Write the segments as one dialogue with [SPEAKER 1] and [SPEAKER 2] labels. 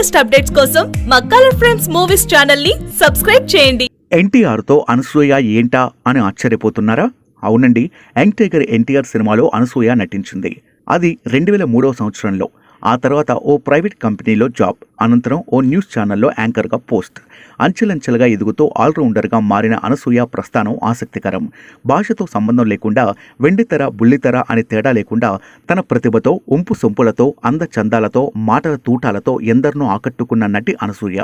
[SPEAKER 1] Latest updates కోసం మా colour friends movies ఛానల్ని సబ్స్క్రైబ్ చేయండి.
[SPEAKER 2] ఎన్టీఆర్తో అనసూయ ఏంటా అని ఆశ్చర్యపోతున్నారా? అవునండి యంగ్ టైగర్ ఎన్టీఆర్ సినిమాలో అనసూయ నటించింది. అది రెండు వేల మూడవ సంవత్సరంలో. ఆ తర్వాత ఓ ప్రైవేట్ కంపెనీలో జాబ్ అనంతరం ఓ న్యూస్ ఛానల్లో యాంకర్గా పోస్ట్. అంచెలంచెలుగా ఎదుగుతూ ఆల్రౌండర్గా మారిన అనసూయ ప్రస్థానం ఆసక్తికరం. భాషతో సంబంధం లేకుండా వెండితెర బుల్లితెర అనే తేడా లేకుండా తన ప్రతిభతో ఉంపు సొంపులతో అందచందాలతో మాటల తూటాలతో ఎందరినో ఆకట్టుకున్న నటి అనసూయ.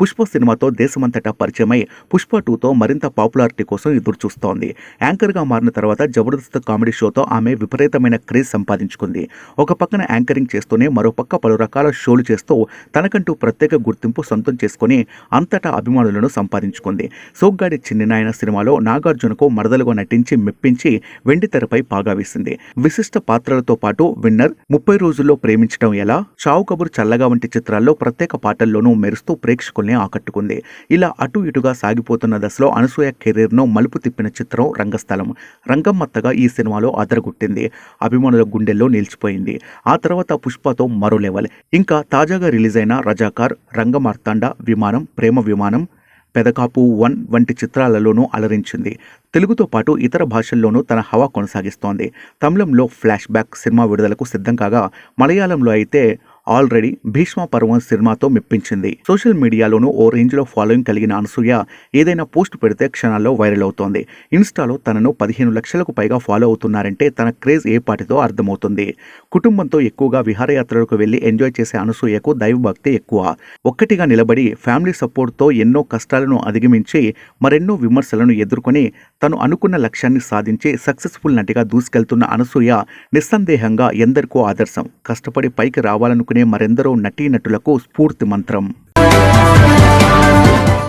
[SPEAKER 2] పుష్ప సినిమాతో దేశమంతటా పరిచయమై పుష్ప టూతో మరింత పాపులారిటీ కోసం ఎదురుచూస్తోంది. యాంకర్గా మారిన తర్వాత జబర్దస్త్ కామెడీ షోతో ఆమె విపరీతమైన క్రేజ్ సంపాదించుకుంది. ఒక పక్కన యాంకరింగ్ చేస్తూనే మరో పక్క పలు రకాల షోలు చేస్తూ తనకంటూ ప్రత్యేక గుర్తింపు సొంతం చేసుకుని అంతటా అభిమానులను సంపాదించుకుంది. సోగ్గాడి చిన్ననాయన సినిమాలో నాగార్జునకు మరదలుగా నటించి మెప్పించి వెండితెరపై పాగా వేసింది. విశిష్ట పాత్రలతో పాటు విన్నర్ ముప్పై రోజుల్లో ప్రేమించడం ఎలా? చావు కబురు చల్లగా వంటి చిత్రాల్లో ప్రత్యేక పాటల్లోనూ మెరుస్తూ ప్రేక్షకుల్ని ఆకట్టుకుంది. ఇలా అటు ఇటుగా సాగిపోతున్న దశలో అనసూయ కెరీర్ను మలుపు తిప్పిన చిత్రం రంగస్థలం. రంగమ్మత్తగా ఈ సినిమాలో అదరగొట్టింది. అభిమానుల గుండెల్లో నిలిచిపోయింది. ఆ తర్వాత పుష్పతో మరో లెవెల్. ఇంకా తాజాగా రిలీజ్ అయిన రజాకార్ రంగమార్తాండ విమానం ప్రేమ విమానం పెదకాపు వన్ వంటి చిత్రాలలోనూ అలరించింది. తెలుగుతో పాటు ఇతర భాషల్లోనూ తన హవా కొనసాగిస్తోంది. తమిళంలో ఫ్లాష్ బ్యాక్ సినిమా విడుదలకు సిద్ధం కాగా మలయాళంలో అయితే ఆల్రెడీ భీష్మ పర్వం సినిమాతో మెప్పించింది. సోషల్ మీడియాలోనూ ఓ రేంజ్లో ఫాలోయింగ్ కలిగిన అనసూయ ఏదైనా పోస్ట్ పెడితే క్షణాల్లో వైరల్ అవుతోంది. ఇన్స్టాలో తనను పదిహేను లక్షలకు పైగా ఫాలో అవుతున్నారంటే తన క్రేజ్ ఏ పాటితో అర్థమవుతుంది. కుటుంబంతో ఎక్కువగా విహారయాత్రలకు వెళ్ళి ఎంజాయ్ చేసే అనసూయకు దైవభక్తి ఎక్కువ. ఒక్కటిగా నిలబడి ఫ్యామిలీ సపోర్ట్తో ఎన్నో కష్టాలను అధిగమించి మరెన్నో విమర్శలను ఎదుర్కొని తను అనుకున్న లక్ష్యాన్ని సాధించి సక్సెస్ఫుల్ నటిగా దూసుకెళ్తున్న అనసూయ నిస్సందేహంగా ఎందరికో ఆదర్శం. కష్టపడి పైకి రావాలనుకునే మరెందరో నటీనటులకు స్ఫూర్తి మంత్రం.